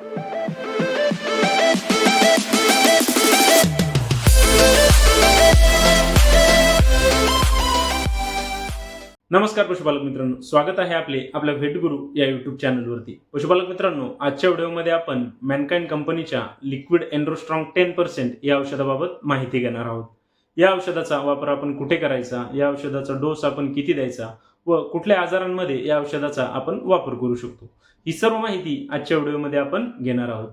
नमस्कार पशुपालक मित्रांनो. स्वागत आहे आपले आपल्या भेटगुरु या युट्यूब चॅनलवरती पशुपालक मित्रांनो आजच्या व्हिडिओमध्ये आपण मॅनकाइंड कंपनीच्या लिक्विड एन्ड्रोस्ट्रॉंग टेन पर्सेंट या औषधाबाबत माहिती घेणार आहोत. या औषधाचा वापर आपण कुठे करायचा? या औषधाचा डोस आपण किती द्यायचा? व कुठल्या आजारांमध्ये या औषधाचा आपण वापर करू शकतो? ही सर्व माहिती आजच्या व्हिडिओमध्ये आपण घेणार आहोत.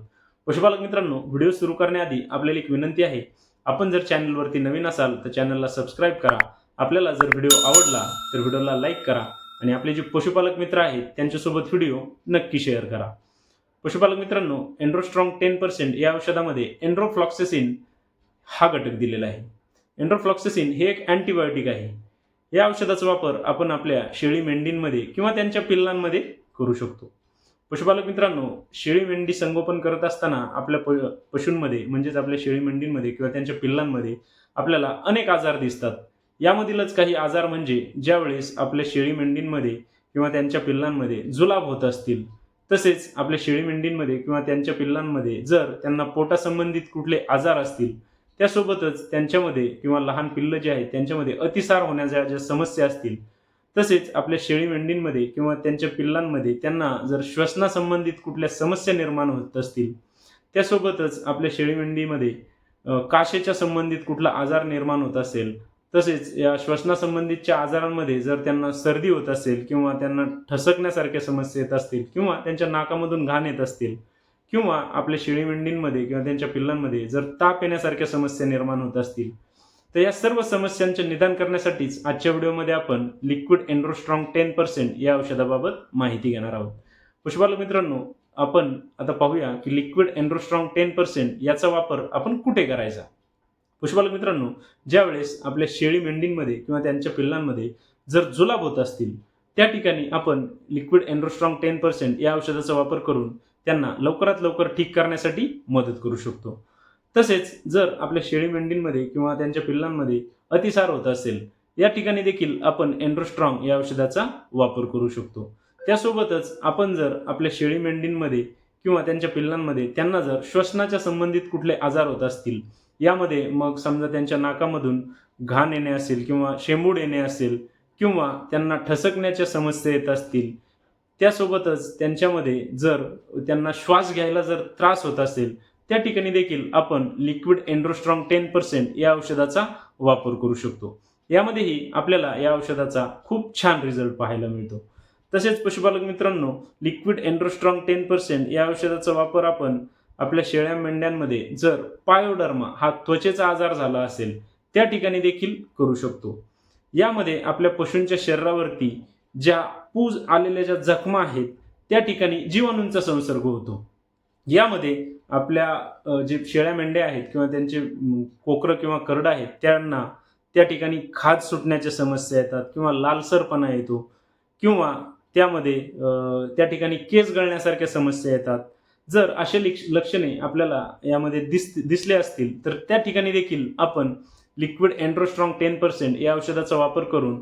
पशुपालक मित्रांनो व्हिडिओ सुरू करण्याआधी आपल्याला एक विनंती आहे. आपण जर चॅनलवरती नवीन असाल तर चॅनलला सबस्क्राईब करा. आपल्याला जर व्हिडिओ आवडला तर व्हिडिओला लाईक करा आणि आपले जे पशुपालक मित्र आहेत त्यांच्यासोबत व्हिडिओ नक्की शेअर करा. पशुपालक मित्रांनो एन्ड्रोस्ट्रॉंग टेन पर्सेंट या औषधामध्ये एन्ड्रोफ्लॉक्सेसिन हा घटक दिलेला आहे. एन्ड्रोफ्लॉक्सेसिन हे एक अँटीबायोटिक आहे. या औषधाचा वापर आपण आपल्या शेळी मेंढींमध्ये किंवा त्यांच्या पिल्लांमध्ये करू शकतो. पशुपालक मित्रांनो शेळी मेंढी संगोपन करत असताना आपल्या प पशूंमध्ये म्हणजेच आपल्या शेळी मेंढींमध्ये किंवा त्यांच्या पिल्लांमध्ये आपल्याला अनेक आजार दिसतात. यामधीलच काही आजार म्हणजे ज्यावेळेस आपल्या शेळी मेंढींमध्ये किंवा त्यांच्या पिल्लांमध्ये जुलाब होत असतील. तसेच आपल्या शेळी मेंढींमध्ये किंवा त्यांच्या पिल्लांमध्ये जर त्यांना पोटासंबंधित कुठले आजार असतील त्यासोबतच त्यांच्यामध्ये किंवा लहान पिल्लं जे आहेत त्यांच्यामध्ये अतिसार होण्याच्या ज्या समस्या असतील तसेच आपल्या शेळी मेंढींमध्ये किंवा त्यांच्या पिल्लांमध्ये त्यांना जर श्वसनासंबंधित कुठल्या समस्या निर्माण होत असतील त्यासोबतच आपल्या शेळी मेंढीमध्ये काशेच्या संबंधित कुठला आजार निर्माण होत असेल तसेच या श्वसनासंबंधीच्या आजारांमध्ये जर त्यांना सर्दी होत असेल किंवा त्यांना ठसकण्यासारख्या समस्या येत असतील किंवा त्यांच्या नाकामधून घाण येत असतील किंवा आपल्या शेळी मेंढींमध्ये किंवा त्यांच्या पिल्लांमध्ये जर ताप येण्यासारख्या समस्या निर्माण होत असतील तर या सर्व समस्यांचे निदान करण्यासाठीच आजच्या व्हिडिओमध्ये आपण लिक्विड एन्ड्रोस्ट्रॉंग टेन पर्सेंट या औषधाबाबत माहिती घेणार आहोत. पुष्पाल मित्रांनो आपण आता पाहूया की लिक्विड एन्ड्रोस्ट्रॉंग टेन पर्सेंट याचा वापर आपण कुठे करायचा? पुष्पाल मित्रांनो ज्यावेळेस आपल्या शेळी मेंढींमध्ये किंवा त्यांच्या पिल्लांमध्ये जर जुलाब होत असतील त्या ठिकाणी आपण लिक्विड एन्ड्रोस्ट्रॉंग टेन पर्सेंट या औषधाचा वापर करून त्यांना लवकरात लवकर ठीक करण्यासाठी मदत करू शकतो. तसेच जर आपल्या शेळी मेंढींमध्ये किंवा त्यांच्या पिल्लांमध्ये अतिसार होत असेल या ठिकाणी देखील आपण एन्ड्रोस्ट्रॉंग या औषधाचा वापर करू शकतो. त्यासोबतच आपण जर आपल्या शेळी मेंढींमध्ये किंवा त्यांच्या पिल्लांमध्ये त्यांना जर श्वसनाच्या संबंधित कुठले आजार होत असतील यामध्ये मग समजा त्यांच्या नाकामधून घाण येणे असेल किंवा शेंबूड येणे असेल किंवा त्यांना ठसकण्याच्या समस्या येत असतील त्यासोबतच त्यांच्यामध्ये जर त्यांना श्वास घ्यायला जर त्रास होत असेल त्या ठिकाणी देखील आपण लिक्विड एन्ड्रोस्ट्रॉंग टेन पर्सेंट या औषधाचा वापर करू शकतो. यामध्येही आपल्याला या औषधाचा खूप छान रिझल्ट पाहायला मिळतो. तसेच पशुपालक मित्रांनो लिक्विड एन्ड्रोस्ट्रॉंग टेन पर्सेंट या औषधाचा वापर आपण आपल्या शेळ्या मेंढ्यांमध्ये जर पायोडर्मा हा त्वचेचा आजार झाला असेल त्या ठिकाणी देखील करू शकतो. यामध्ये आपल्या पशूंच्या शरीरावरती ज्या पूज आलेल्या ज्या जखमा आहेत त्या ठिकाणी जीवाणूंचा संसर्ग होतो. यामध्ये आपल्या जे शेळ्या मेंढ्या आहेत किंवा त्यांचे कोकरं किंवा करड आहेत त्यांना त्या ठिकाणी खाद सुटण्याच्या समस्या येतात किंवा लालसरपणा येतो किंवा त्यामध्ये त्या ठिकाणी केस गळण्यासारख्या समस्या येतात. जर असे लिक्ष- लक्षणे आपल्याला यामध्ये दिस दिसले असतील तर त्या ठिकाणी देखील आपण लिक्विड अँड्रोस्ट्रॉंग टेन पर्सेंट या औषधाचा वापर करून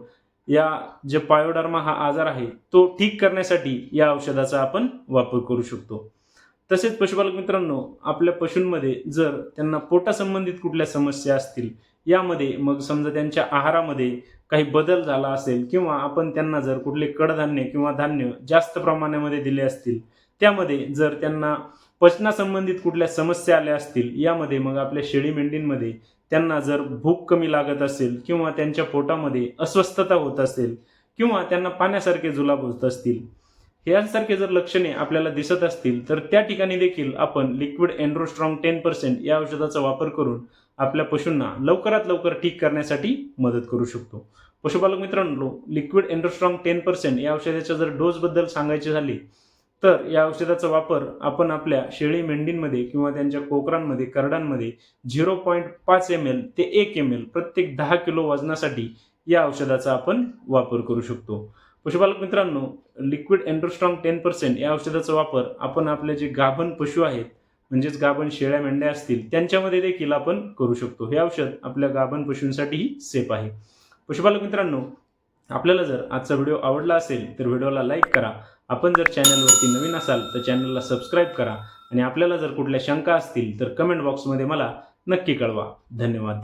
या जे पायोडर्मा हा आजार आहे तो ठीक करण्यासाठी या औषधाचा आपण वापर करू शकतो. तसेच पशुपालक मित्रांनो आपल्या पशूंमध्ये जर त्यांना पोटासंबंधित कुठल्या समस्या असतील यामध्ये मग समजा त्यांच्या आहारामध्ये काही बदल झाला असेल किंवा आपण त्यांना जर कुठले कडधान्य किंवा धान्य जास्त प्रमाणामध्ये दिले असतील त्यामध्ये जर त्यांना पचनासंबंधित कुठल्या समस्या आल्या असतील यामध्ये मग आपल्या शेळी मेंढींमध्ये त्यांना जर भूक कमी लागत असेल किंवा त्यांच्या पोटामध्ये अस्वस्थता होत असेल किंवा त्यांना पाण्यासारखे जुलाब होत असतील यांसारखे जर लक्षणे आपल्याला दिसत असतील तर त्या ठिकाणी देखील आपण लिक्विड एन्ड्रोस्ट्रॉंग टेन पर्सेंट या औषधाचा वापर करून आपल्या पशूंना लवकरात लवकर ठीक करण्यासाठी मदत करू शकतो. पशुपालक मित्रांनो लिक्विड एन्ड्रोस्ट्रॉंग टेन पर्सेंट या औषधाच्या जर डोसबद्दल सांगायचे झाले तर या औषधाचा वापर आपण आपल्या शेळी मेंढींमध्ये किंवा त्यांच्या कोकरांमध्ये करडांमध्ये झिरो पॉईंट पाच एम एल ते एक एम एल प्रत्येक दहा किलो वजनासाठी या औषधाचा आपण वापर करू शकतो. पशुपालक मित्रांनो लिक्विड एन्ड्रोस्ट्रॉंग टेन पर्सेंट या औषधाचा वापर आपण आपले जे गाभण पशु आहेत म्हणजेच गाभण शेळ्या मेंढ्या असतील त्यांच्यामध्ये देखील आपण करू शकतो. हे औषध आपल्या गाभण पशूंसाठीही सेफ आहे. पशुपालक मित्रांनो आपल्याला जर आजचा व्हिडिओ आवडला असेल तर व्हिडिओला लाईक करा. आपण जर चॅनलवरती नवीन असाल तर चॅनलला सबस्क्राईब करा. आणि आपल्याला जर कुठल्या शंका असतील तर कमेंट बॉक्समध्ये मला नक्की कळवा. धन्यवाद.